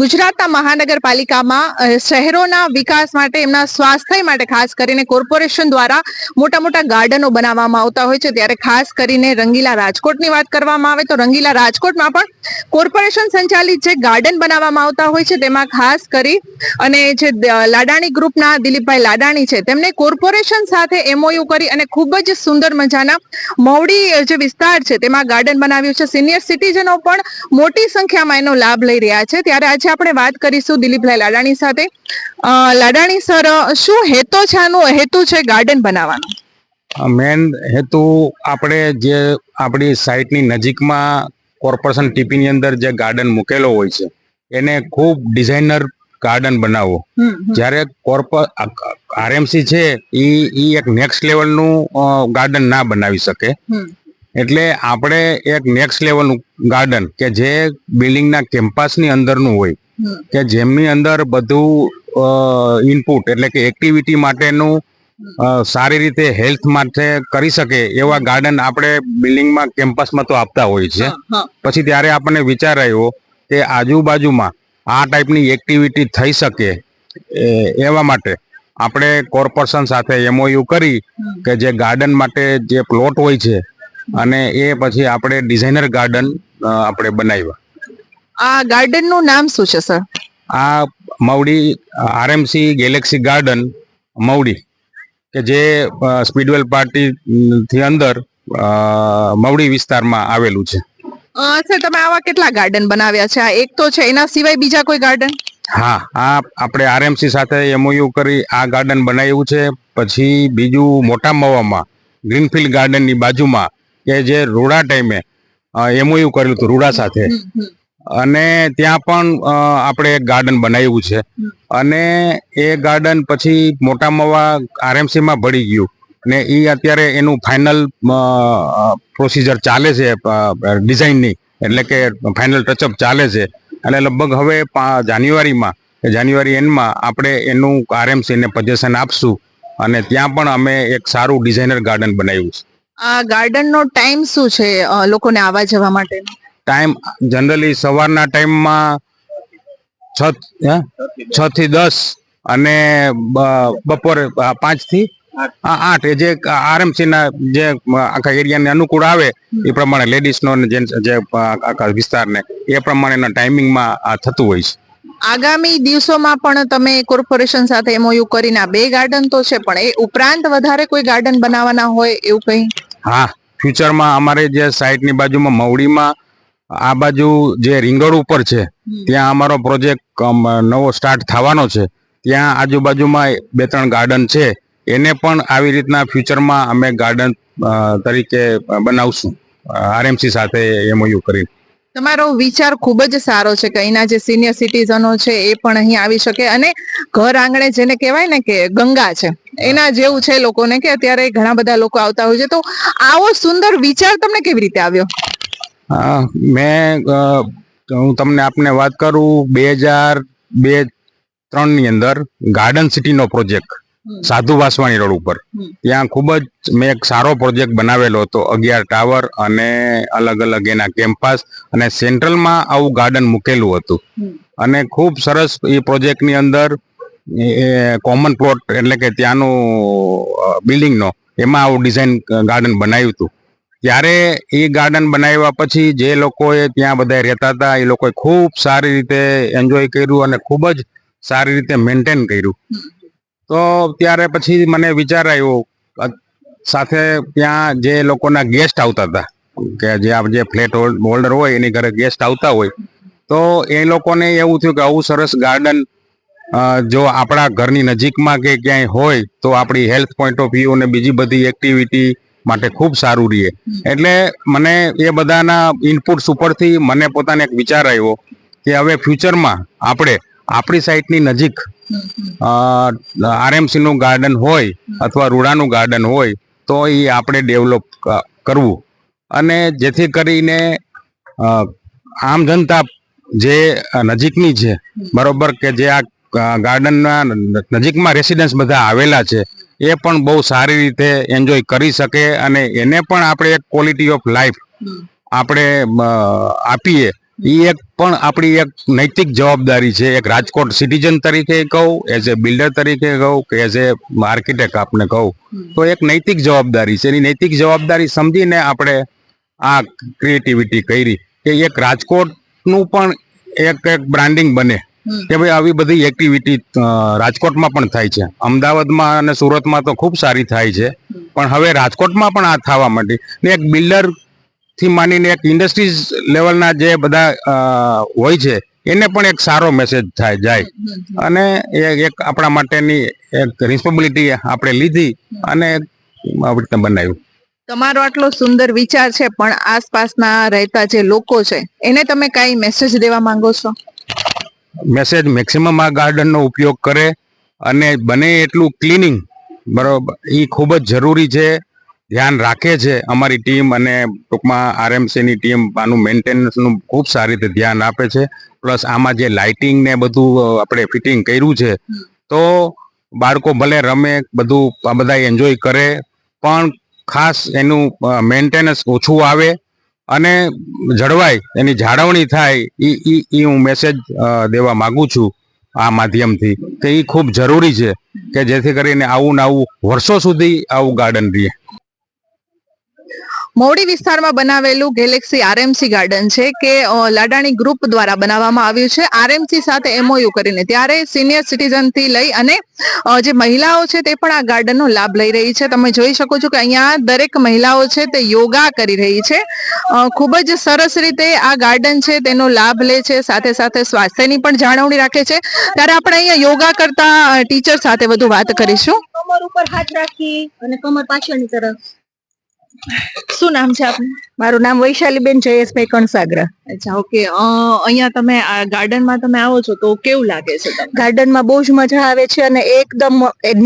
ગુજરાતના મહાનગરપાલિકામાં શહેરોના વિકાસ માટે, એમના સ્વાસ્થ્ય માટે ખાસ કરીને કોર્પોરેશન દ્વારા મોટા મોટા ગાર્ડનો બનાવવામાં આવતા હોય છે. ત્યારે ખાસ કરીને રંગીલા રાજકોટની વાત કરવામાં આવે તો રંગીલા રાજકોટમાં પણ કોર્પોરેશન સંચાલિત જે ગાર્ડન બનાવવામાં આવતા હોય છે, તેમાં ખાસ કરી અને જે લાડાણી ગ્રુપના દિલીપભાઈ લાડાણી છે તેમણે કોર્પોરેશન સાથે એમઓયુ કરી અને ખૂબ જ સુંદર મજાના મવડી જે વિસ્તાર છે, તેમાં ગાર્ડન બનાવ્યું છે. સિનિયર સિટીઝનો પણ મોટી સંખ્યામાં એનો લાભ લઈ રહ્યા છે. ત્યારે આજે આપણે વાત કરીશું દિલીપભાઈ લાડાણી સાથે. લાડાણી સર, શું હેતો છે, આનો હેતુ છે ગાર્ડન બનાવવાનો? મેન હેતુ આપણે જે આપણી સાઇટની નજીકમાં કોર્પોરેશન ટીપીની અંદર જે ગાર્ડન મૂકેલો હોય છે એને ખૂબ ડિઝાઇનર ગાર્ડન બનાવવો જ્યારે કોર્પો આરએમસી છે એ એ એક નેક્સ્ટ લેવલનું ગાર્ડન ના બનાવી શકે. એટલે આપણે એક નેક્સ્ટ લેવલનું ગાર્ડન કે જે બિલ્ડિંગના કેમ્પસની અંદરનું હોય કે જેમની અંદર બધું ઇનપુટ એટલે કે એક્ટિવિટી માટેનું સારી રીતે હેલ્થ માટે કરી શકે એવા ગાર્ડન આપણે બિલ્ડિંગમાં કેમ્પસમાં તો આપતા હોય છે. પછી ત્યારે આપણને વિચાર આવ્યો કે આજુબાજુમાં આ ટાઈપની એક્ટિવિટી થઈ શકે એવા માટે આપણે કોર્પોરેશન સાથે એમઓયુ કરી કે જે ગાર્ડન માટે જે પ્લોટ હોય છે અને એ પછી આપણે ડિઝાઇનર ગાર્ડન આપણે બનાવ્યા. આ ગાર્ડનનું નામ શું છે સર? આ Mavdi RMC galaxy garden Mavdi. કે જે સ્પીડવેલ પાર્ટી થી અંદર મવડી વિસ્તારમાં આવેલું છે. સર તમે આવા કેટલા ગાર્ડન બનાવ્યા છે? આ એક તો છે એના સિવાય બીજા કોઈ ગાર્ડન હા આ આપણે આરએમસી સાથે એમઓયુ કરી આ ગાર્ડન બનાવ્યું છે. પછી બીજું મોટા મવામાં ગ્રીનફિલ્ડ ગાર્ડનની બાજુમાં કે જે રૂડા ટાઈમે એમઓયુ કરેલું હતું રૂડા સાથે. અને ત્યાં પણ આપણે એક ગાર્ડન બનાવ્યું છે. અને એ ગાર્ડન પછી મોટા મવા આરએમસીમાં ભળી ગયું. ને એ અત્યારે એનું ફાઇનલ પ્રોસીજર ચાલે છે ડિઝાઇનની એટલે કે ફાઇનલ ટચઅપ ચાલે છે. એટલે લગભગ હવે જાન્યુઆરીમાં જાન્યુઆરી એન્ડમાં આપણે એનું આરએમસીને પજેશન આપશું. અને ત્યાં પણ અમે એક સારું ડિઝાઇનર ગાર્ડન બનાવ્યું છે. આ ગાર્ડન નો ટાઈમ શું છે લોકોને આવવા જવા માટે? ટાઈમ જનરલી સવારના ટાઈમમાં છ? છ થી દસ અને બપોરે પાંચથી આઠ. એ જે આરએમસીના જે આખા એરિયાને અનુકૂળ આવે એ પ્રમાણે લેડીઝનો ને જેન્ટ્સ જે આખા વિસ્તારને એ પ્રમાણેના ટાઈમિંગમાં આ થતું હોય છે. આગામી દિવસોમાં પણ તમે કોર્પોરેશન સાથે એમઓયુ કરીને બે ગાર્ડન તો છે પણ એ ઉપરાંત વધારે કોઈ ગાર્ડન બનાવવાના હોય એવું કંઈ? હા ફ્યુચરમાં અમારે જે સાઇટની બાજુમાં મવડીમાં આ બાજુ જે રીંગણ ઉપર છે ત્યાં અમારો પ્રોજેક્ટ નવો સ્ટાર્ટ થવાનો છે. ત્યાં આજુબાજુમાં બે ત્રણ ગાર્ડન છે. એને પણ આવી રીતના ફ્યુચરમાં અમે ગાર્ડન તરીકે બનાવશું. આરએમસી સાથે એમઓયુ કરીને. તમારો વિચાર ખૂબ જ સારો છે કે અહીંના જે સિનિયર સિટીઝનો છે એ પણ અહીં આવી શકે અને ઘર આંગણે જેને કહેવાય ને કે ગંગા છે એના જેવું છે લોકોને કે અત્યારે ઘણા બધા લોકો આવતા હોય છે. તો આવો સુંદર વિચાર તમને કેવી રીતે આવ્યો? મેં હું તમને આપને વાત કરું બે હજાર બે ત્રણની અંદર ગાર્ડન સિટીનો પ્રોજેક્ટ સાધુ વાસવાણી રોડ ઉપર. ત્યાં ખૂબ જ મેં એક સારો પ્રોજેક્ટ બનાવેલો હતો અગિયાર ટાવર અને અલગ અલગ એના કેમ્પસ અને સેન્ટ્રલમાં આવું ગાર્ડન મૂકેલું હતું. અને ખૂબ સરસ એ પ્રોજેક્ટની અંદર કોમન પ્લોટ એટલે કે ત્યાંનું બિલ્ડિંગનો એમાં આવું ડિઝાઇન ગાર્ડન બનાવ્યું હતું. ત્યારે એ ગાર્ડન બનાવ્યા પછી જે લોકોએ ત્યાં બધા રહેતા હતા, એ લોકોએ ખૂબ સારી રીતે એન્જોય કર્યું અને ખૂબ જ સારી રીતે મેન્ટેન કર્યું. તો ત્યારે પછી મને વિચાર આવ્યો સાથે ત્યાં જે લોકોના ગેસ્ટ આવતા હતા, કે જે આ જે ફ્લેટ હોલ્ડર હોય, એની ઘરે ગેસ્ટ આવતા હોય, તો એ લોકોને એવું થયું કે આવું સરસ ગાર્ડન જો આપણા ઘરની નજીકમાં કે ક્યાંય હોય, તો આપણી હેલ્થ પોઈન્ટ ઓફ વ્યૂ અને બીજી બધી એક્ટિવિટી માટે ખૂબ સારું રહે. એટલે મને એ બધાના ઇનપુટ્સ ઉપરથી મને પોતાને એક વિચાર આવ્યો કે હવે ફ્યુચરમાં આપણે આપણી સાઇટની નજીક આરએમસીનું ગાર્ડન હોય અથવા રૂડાનું ગાર્ડન હોય તો એ આપણે ડેવલપ કરવું. અને જેથી કરીને આમ જનતા જે નજીકની છે બરોબર કે જે આ ગાર્ડનના નજીકમાં રેસિડન્સ બધા આવેલા છે એ પણ બહુ સારી રીતે એન્જોય કરી શકે અને એને પણ આપણે એક ક્વોલિટી ઓફ લાઈફ આપણે આપીએ. એ એક પણ આપણી એક નૈતિક જવાબદારી છે. એક રાજકોટ સિટીઝન તરીકે કહું એઝ એ બિલ્ડર તરીકે કહું કે એઝ એ આર્કિટેક્ટ આપને કહું. તો એક નૈતિક જવાબદારી છે. એની નૈતિક જવાબદારી સમજીને આપણે આ ક્રિએટિવિટી કરી કે એક રાજકોટનું પણ એક એક બ્રાન્ડિંગ બને. કે ભાઈ આવી બધી એક્ટિવિટી રાજકોટમાં પણ થાય છે. અમદાવાદમાં અને સુરતમાં તો ખૂબ સારી થાય છે. પણ હવે રાજકોટમાં પણ આ થવા માંડી. ને એક બિલ્ડરથી માંડીને એક ઇન્ડસ્ટ્રીઝ લેવલના જે બધા હોય છે એને પણ એક સારો મેસેજ થાય જાય. અને એ એક આપણા માટેની એક રિસ્પોન્સિબિલિટી આપણે લીધી અને આવી રીતે બનાવ્યું. તમારો આટલો સુંદર વિચાર છે પણ આસપાસના રહેતા જે લોકો છે એને તમે કઈ મેસેજ દેવા માંગો છો? મેસેજ મેક્સિમમ આ ગાર્ડનનો ઉપયોગ કરે અને બને એટલું ક્લીનિંગ બરાબર એ ખૂબ જ જરૂરી છે, ધ્યાન રાખે છે અમારી ટીમ અને ટૂંકમાં આરએમસીની ટીમ આનું મેન્ટેનન્સનું ખૂબ સારી રીતે ધ્યાન આપે છે. પ્લસ આમાં જે લાઇટિંગ ને બધું આપણે ફિટિંગ કર્યું છે, તો બાળકો ભલે રમે, બધું આ બધા એન્જોય કરે, પણ ખાસ એનું મેન્ટેનન્સ ઓછું આવે અને જળવાય, એની જાળવણી થાય એ એ હું મેસેજ દેવા માગું છું આ માધ્યમથી કે એ ખૂબ જરૂરી છે કે જેથી કરીને આવું ને આવું વર્ષો સુધી આવું ગાર્ડન રહે મોવડી વિસ્તારમાં બનાવેલું ગેલેક્સી આરએમસી ગાર્ડન છે કે લાડાણી ગ્રુપ દ્વારા બનાવવામાં આવ્યું છે. આરએમસી સાથે એમઓયુ કરીને. ત્યારે સિનિયર સિટીઝનથી લઈ અને જે મહિલાઓ છે તે પણ આ ગાર્ડનનો લાભ લઈ રહી છે. તમે જોઈ શકો છો કે અહીંયા દરેક મહિલાઓ છે તે યોગા કરી રહી છે. ખૂબ જ સરસ રીતે આ ગાર્ડન છે તેનો લાભ લે છે. સાથે સાથે સ્વાસ્થ્યની પણ જાળવણી રાખે છે. ત્યારે આપણે અહીંયા યોગા કરતા ટીચર સાથે વધુ વાત કરીશું. કમર ઉપર હાથ રાખી અને કમર પાછળની તરફ. શું નામ છે આપનું? મારું નામ વૈશાલીબેન જયેશભાઈ કણસાગરા. અચ્છા ઓકે અહીંયા તમે આ ગાર્ડનમાં તમે આવો છો તો કેવું લાગે છે ગાર્ડનમાં બહુ જ મજા આવે છે અને એકદમ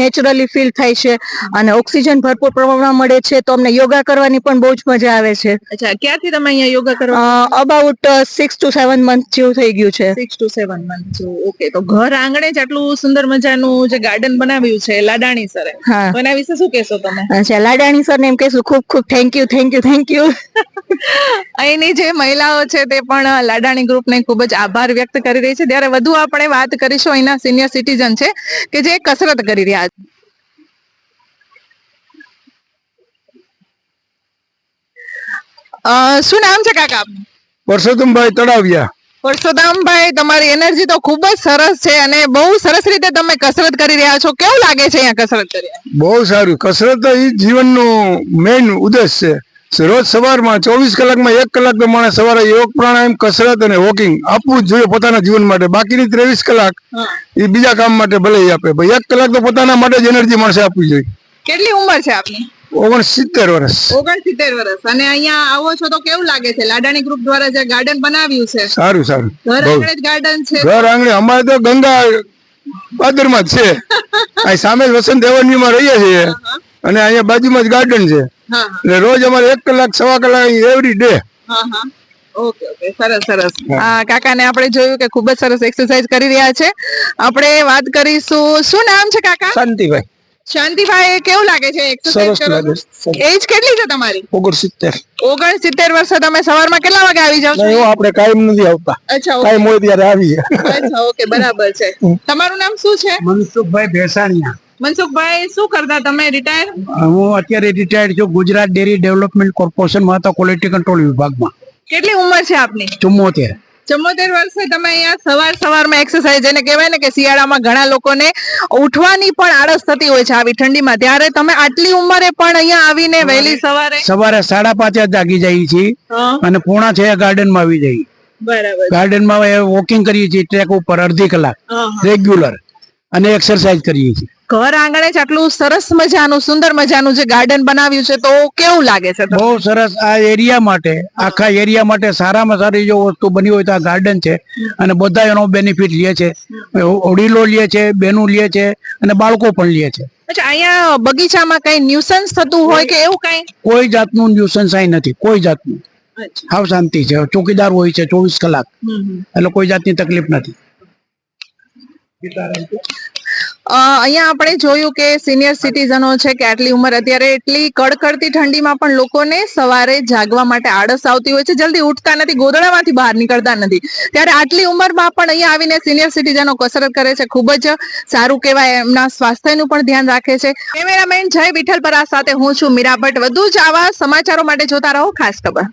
નેચરલી ફીલ થાય છે અને ઓક્સિજન ભરપૂર પ્રમાણમાં મળે છે તો અમને યોગા કરવાની પણ બહુ જ મજા આવે છે. અચ્છા ક્યાંથી તમે અહીંયા યોગા કરો about six to seven month જેવું થઈ ગયું છે. Six to seven month okay તો ઘર આંગણે જ આટલું સુંદર મજાનું જે ગાર્ડન બનાવ્યું છે લાડાણી સરે એના વિશે શું કહેશો તમે? અચ્છા લાડાણી સર ને એમ કહેશું ખૂબ ખૂબ thank you thank you thank you અહીંની જે મહિલાઓ છે તે પણ લાડાણી ગ્રુપને ખૂબ જ આભાર વ્યક્ત કરી રહી છે. ત્યારે વધુ આપણે વાત કરીશું અહીંના સિનિયર સિટીઝન છે કે જે કસરત કરી રહ્યા છે. અ, શું નામ છે કાકા? આપનું પરસોત્તમભાઈ તળાવિયા. પરસોત્તમભાઈ તમારી એનર્જી તો ખૂબ જ સરસ છે અને બહુ સરસ રીતે તમે કસરત કરી રહ્યા છો. કેવું લાગે છે અહીંયા કસરત કરી? બહુ સારું. કસરત તો એ જીવનનો મેઇન ઉદ્દેશ છે. રોજ સવારમાં ચોવીસ કલાકમાં એક કલાક તો માણસ સવારે યોગ પ્રાણાયામ કસરત અને વોકિંગ આપવું જ જોઈએ પોતાના જીવન માટે. બાકીની ત્રેવીસ કલાક એ બીજા કામ માટે ભલે આપે. ભાઈ એક કલાક તો પોતાના માટે જ એનર્જી માણસે આપવી જોઈએ. કેટલી ઉંમર છે આપની? ઓગણસિત્તેર વર્ષ ઓગણસિત્તેર વર્ષ અને અહીંયા આવો છો તો કેવું લાગે છે? લાડાણી ગ્રુપ દ્વારા જે ગાર્ડન બનાવ્યું છે. સારું સારું. ઘર બહુ. આંગણે જ ગાર્ડન છે. ઘર આંગણે. અમારે તો ગંગા પાદરમાં જ છે. અહીં સામે વસંત એવન્યુમાં રહીએ છીએ. અને અહીંયા બાજુમાં જ ગાર્ડન છે. હા એટલે રોજ અમારે એક કલાક સવા કલાક એવરી ડે હા હા. Okay okay. સરસ સરસ. આ કાકાને આપણે જોયું કે ખૂબ જ સરસ એક્સરસાઇઝ કરી રહ્યા છે. આપણે વાત કરીશું. શું નામ છે કાકા? શાંતિભાઈ. શાંતિભાઈ કેવું લાગે છે? એક્સરસાઇઝ? એજ કેટલી છે તમારી? ઓગણસિત્તેર. ઓગણસિત્તેર વર્ષે તમે સવારમાં કેટલા વાગે આવી જાવ છો? એવું આપણે કાયમ નથી આવતા. અચ્છા કાયમ હોય ત્યારે આવીએ. અચ્છા ઓકે બરાબર છે. તમારું નામ શું છે? મનસુખભાઈ ભેસાણીયા. મનસુખભાઈ શું કરતા? તમે રિટાયર હું અત્યારે રિટાયર્ડ છું ગુજરાત ડેરી ડેવલપમેન્ટ કોર્પોરેશનમાં તો ક્વોલિટી કંટ્રોલ વિભાગમાં. કેટલી ઉંમર છે આપની? ચુમ્મોતેર. ચુમ્મોતેર વર્ષે તમે અહીંયા સવાર સવારમાં એક્સરસાઇઝ એને કહેવાય ને કે શિયાળામાં ઘણા લોકોને ઉઠવાની પણ આળસ થતી હોય છે આવી ઠંડીમાં. ત્યારે તમે આટલી ઉંમરે પણ અહીંયા આવીને વહેલી સવારે સવારે સાડા પાંચે જાગી જઈએ છીએ અને પોણા છે ગાર્ડનમાં આવી જઈએ. બરાબર. ગાર્ડનમાં વોકિંગ કરીએ છીએ ટ્રેક ઉપર અડધી કલાક. રેગ્યુલર અને એક્સરસાઇઝ કરીએ છીએ. ઘર આંગણે જ આટલું સરસ મજાનું સુંદર મજાનું જે ગાર્ડન બનાવ્યું છે તો કેવું લાગે છે બહુ સરસ આ એરિયા માટે આખા એરિયા માટે સારામાં સારી જો વસ્તુ બની હોય તો આ ગાર્ડન છે. અને બધા એનો બેનિફિટ લે છે. વડીલો લે છે બેનું લે છે અને બાળકો પણ લે છે. અચ્છા અહીંયા બગીચામાં કઈ ન્યુસન્સ થતું હોય કે એવું કઈ? કોઈ જાતનું ન્યુસન્સ અહીં નથી કોઈ જાતનું. હાવ શાંતિ છે ચોકીદાર હોય છે ચોવીસ કલાક. એટલે કોઈ જાતની તકલીફ નથી. અહીંયા આપણે જોયું કે સિનિયર સિટીઝનો છે કે આટલી ઉંમર, અત્યારે એટલી કડકડતી ઠંડીમાં પણ લોકોને સવારે જાગવા માટે આળસ આવતી હોય છે. જલ્દી ઉઠતા નથી, ગોદડામાંથી બહાર નીકળતા નથી. ત્યારે આટલી ઉંમરમાં પણ અહીંયા આવીને સિનિયર સિટીઝનો કસરત કરે છે. ખૂબ જ સારું કહેવાય, એમના સ્વાસ્થ્યનું પણ ધ્યાન રાખે છે. કેમેરામેન જય વિઠ્ઠલ પરા સાથે હું છું મીરા ભટ્ટ. વધુ જ આવા સમાચારો માટે જોતા રહો, ખાસ ખબર.